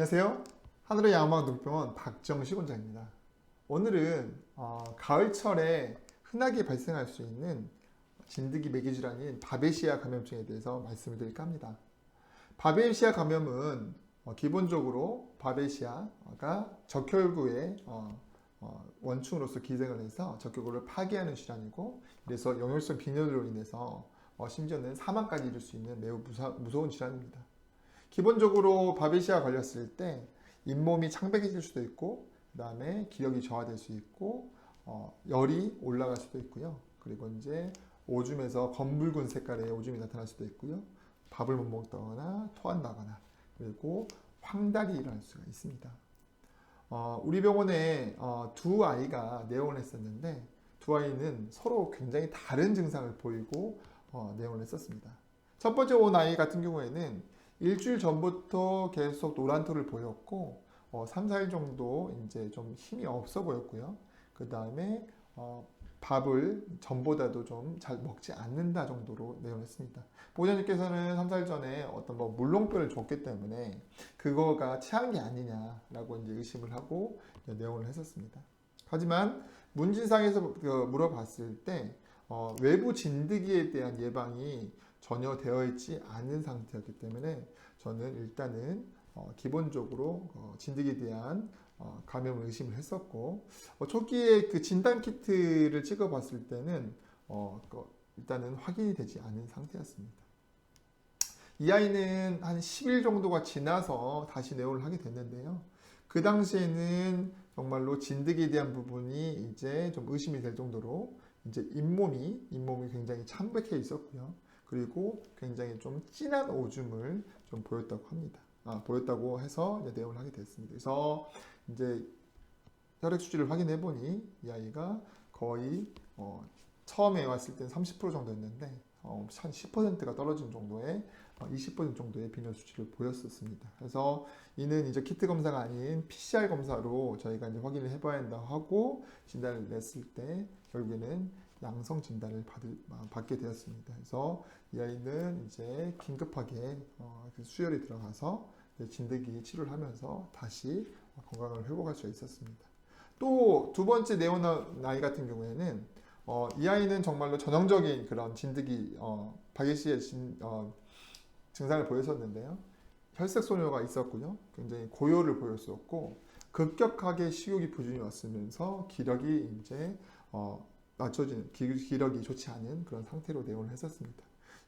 안녕하세요. 하늘의 야망 눈병원 박정식 원장입니다. 오늘은 어, 가을철에 흔하게 발생할 수 있는 진드기 매개 질환인 바베시아 감염증에 대해서 말씀을 드릴까 합니다. 바베시아 감염은 어, 기본적으로 바베시아가 적혈구의 어, 어, 원충으로서 기생을 해서 적혈구를 파괴하는 질환이고 그래서 영역성 빈혈로 인해서 어, 심지어는 사망까지 이를 수 있는 매우 무사, 무서운 질환입니다. 기본적으로 바베시아 걸렸을 때 잇몸이 창백해질 수도 있고 그 다음에 기력이 저하될 수 있고 어, 열이 올라갈 수도 있고요. 그리고 이제 오줌에서 검붉은 색깔의 오줌이 나타날 수도 있고요. 밥을 못 먹거나 토한다거나 그리고 황달이 일어날 수가 있습니다. 어, 우리 병원에 어, 두 아이가 내원을 했었는데 두 아이는 서로 굉장히 다른 증상을 보이고 어, 내원을 했었습니다. 첫 번째 온 아이 같은 경우에는 일주일 전부터 계속 노란 토를 보였고 어, 3, 4일 정도 이제 좀 힘이 없어 보였고요. 그 다음에 어, 밥을 전보다도 좀 잘 먹지 않는다 정도로 내용했습니다. 보호자님께서는 3, 4일 전에 어떤 뭐 물렁뼈를 줬기 때문에 그거가 체한 게 아니냐라고 이제 의심을 하고 이제 내용을 했었습니다. 하지만 문진상에서 그 물어봤을 때 어, 외부 진드기에 대한 예방이 전혀 되어 있지 않은 상태였기 때문에 저는 일단은 어, 기본적으로 어, 진드기에 대한 어, 감염을 의심을 했었고 어, 초기에 그 진단 키트를 찍어봤을 때는 어, 그 일단은 확인이 되지 않은 상태였습니다. 이 아이는 한 10일 정도가 지나서 다시 내원을 하게 됐는데요. 그 당시에는 정말로 진드기에 대한 부분이 이제 좀 의심이 될 정도로 이제 잇몸이 잇몸이 굉장히 창백해 있었고요. 그리고 굉장히 좀 진한 오줌을 좀 보였다고 합니다. 아, 보였다고 해서 이제 내원을 하게 됐습니다. 그래서 이제 혈액 수치를 확인해 보니 이 아이가 거의 어, 처음에 왔을 때는 30% 정도였는데 어, 한 10%가 떨어진 정도의 어, 20% 정도의 빈혈 수치를 보였었습니다. 그래서 이는 이제 키트 검사가 아닌 PCR 검사로 저희가 이제 확인을 해봐야 한다고 하고 진단을 냈을 때 결국에는 양성 진단을 받을, 아, 받게 되었습니다. 그래서 이 아이는 이제 긴급하게 어, 그 수혈이 들어가서 진드기 치료를 하면서 다시 건강을 회복할 수 있었습니다. 또 두 번째 네온 아이 같은 경우에는 어, 이 아이는 정말로 전형적인 그런 진드기 어, 바게시의 진, 어, 증상을 보였었는데요. 혈색 소녀가 있었고요. 굉장히 고요를 보였었고 급격하게 식욕이 부진이 왔으면서 기력이 이제 어, 기, 기력이 좋지 않은 그런 상태로 내원을 했었습니다.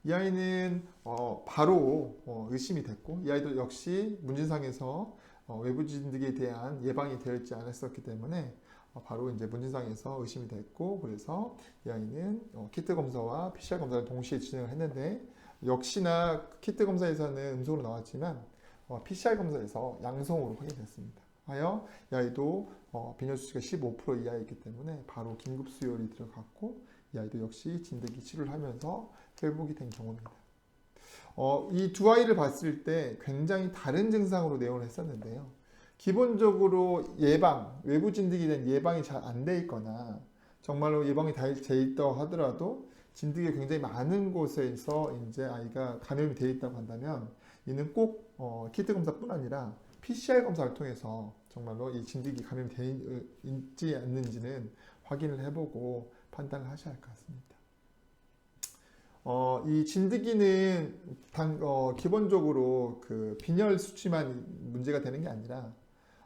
이 아이는 어, 바로 어, 의심이 됐고 이 아이도 역시 문진상에서 어, 외부 진드기에 대한 예방이 되어 있지 않았었기 때문에 어, 바로 이제 문진상에서 의심이 됐고 그래서 이 아이는 어, 키트 검사와 PCR 검사를 동시에 진행을 했는데 역시나 키트 검사에서는 음성으로 나왔지만 어, PCR 검사에서 양성으로 확인됐습니다. 하여 이 아이도 어, 빈혈 수치가 15% 이하였기 때문에 바로 긴급 수혈이 들어갔고 이 아이도 역시 진드기 치료를 하면서 회복이 된 경우입니다. 어, 이 두 아이를 봤을 때 굉장히 다른 증상으로 내원을 했었는데요. 기본적으로 예방, 외부 진드기에 대한 예방이 잘 안 돼 있거나 정말로 예방이 다 돼 있다고 하더라도 진드기가 굉장히 많은 곳에서 이제 아이가 감염이 돼 있다고 한다면 이는 꼭 어, 키트 검사뿐 아니라 PCR 검사를 통해서 정말로 이 진드기 있지 않는지는 확인을 해보고 판단을 하셔야 할 것 같습니다. 어, 이 진드기는 단, 어, 기본적으로 그 빈혈 수치만 문제가 되는 게 아니라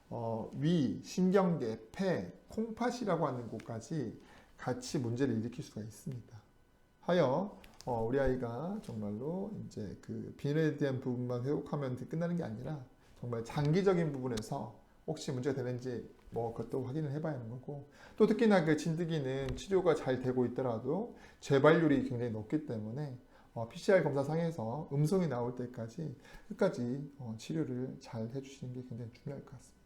어, 위, 신경계, 폐, 콩팥이라고 하는 곳까지 같이 문제를 일으킬 수가 있습니다. 하여 어, 우리 아이가 정말로 이제 그 빈혈에 대한 부분만 회복하면 끝나는 게 아니라 정말 장기적인 부분에서 혹시 문제가 되는지 뭐 그것도 확인을 해봐야 하는 거고 또 특히나 그 진드기는 치료가 잘 되고 있더라도 재발률이 굉장히 높기 때문에 어, PCR 검사 상에서 음성이 나올 때까지 끝까지 어, 치료를 잘 해주시는 게 굉장히 중요할 것 같습니다.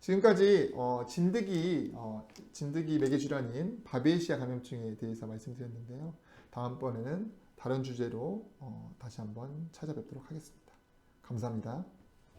지금까지 어, 진드기 어, 진드기 매개 질환인 바베시아 감염증에 대해서 말씀드렸는데요. 다음번에는 다른 주제로 어, 다시 한번 찾아뵙도록 하겠습니다. 감사합니다.